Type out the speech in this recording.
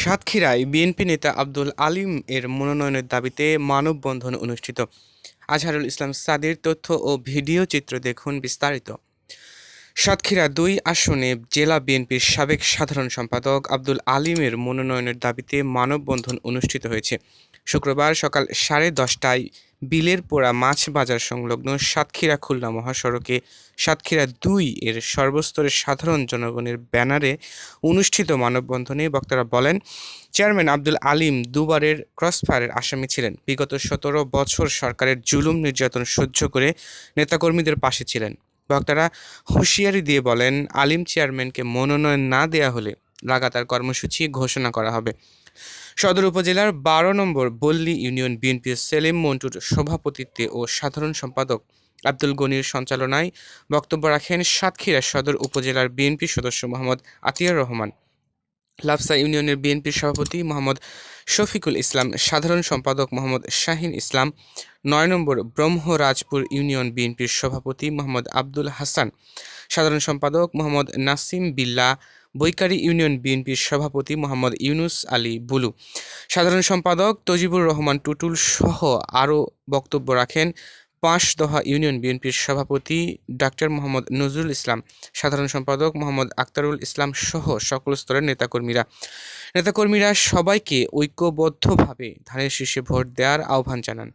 সাতক্ষীরায় বিএনপি নেতা আব্দুল আলিম এর মনোনয়নের দাবিতে মানববন্ধন অনুষ্ঠিত। আজহারুল ইসলাম সাদির তথ্য ও ভিডিও চিত্র দেখুন বিস্তারিত। সাতক্ষীরা দুই আসনে জেলা বিএনপির সাবেক সাধারণ সম্পাদক আব্দুল আলিমের মনোনয়নের দাবিতে মানববন্ধন অনুষ্ঠিত হয়েছে। শুক্রবার সকাল সাড়ে দশটায় বিলের পোড়া মাছ বাজার সংলগ্ন সাতক্ষীরা খুলনা মহাসড়কে সাতক্ষীরা দুই এর সর্বস্তরের সাধারণ জনগণের ব্যানারে অনুষ্ঠিত মানববন্ধনে বক্তারা বলেন, চেয়ারম্যান আব্দুল আলিম দুবারের ক্রসফায়ারের আসামি ছিলেন। বিগত সতেরো বছর সরকারের জুলুম নির্যাতন সহ্য করে নেতাকর্মীদের পাশে ছিলেন। বক্তারা হুঁশিয়ারি দিয়ে বলেন, আলিম চেয়ারম্যানকে মনোনয়ন না দেয়া হলে লাগাতার কর্মসূচি ঘোষণা করা হবে। সদর উপজেলার বারো নম্বর বল্লি ইউনিয়ন বিএনপির সেলিম মন্টুর সভাপতিত্বে ও সাধারণ সম্পাদক আব্দুল গনির সঞ্চালনায় বক্তব্য রাখেন সাতক্ষীরা সদর উপজেলার বিএনপি সদস্য মোহাম্মদ আতিয়ার রহমান। লাফসা ইউনিয়নের বিএনপির সভাপতি মোহাম্মদ শফিকুল ইসলাম, সাধারণ সম্পাদক মোহাম্মদ শাহিন ইসলাম, নয় নম্বর ব্রহ্মরাজপুর ইউনিয়ন বিএনপির সভাপতি মোহাম্মদ আব্দুল হাসান, সাধারণ সম্পাদক মোহাম্মদ নাসিম বিল্লা বৈকারী ইউনিয়ন বিএনপির সভাপতি মোহাম্মদ ইউনুস আলী বুলু। সাধারণ সম্পাদক তজিবুর রহমান টুটুল সহ আরও বক্তব্য রাখেন পাঁশদহা ইউনিয়ন বিএনপির সভাপতি ডাক্তার মোহাম্মদ নজরুল ইসলাম, সাধারণ সম্পাদক মোহাম্মদ আক্তারুল ইসলাম সহ সকল স্তরের নেতাকর্মীরা। নেতাকর্মীরা সবাইকে ঐক্যবদ্ধভাবে ধানের শীর্ষে ভোট দেওয়ার আহ্বান জানান।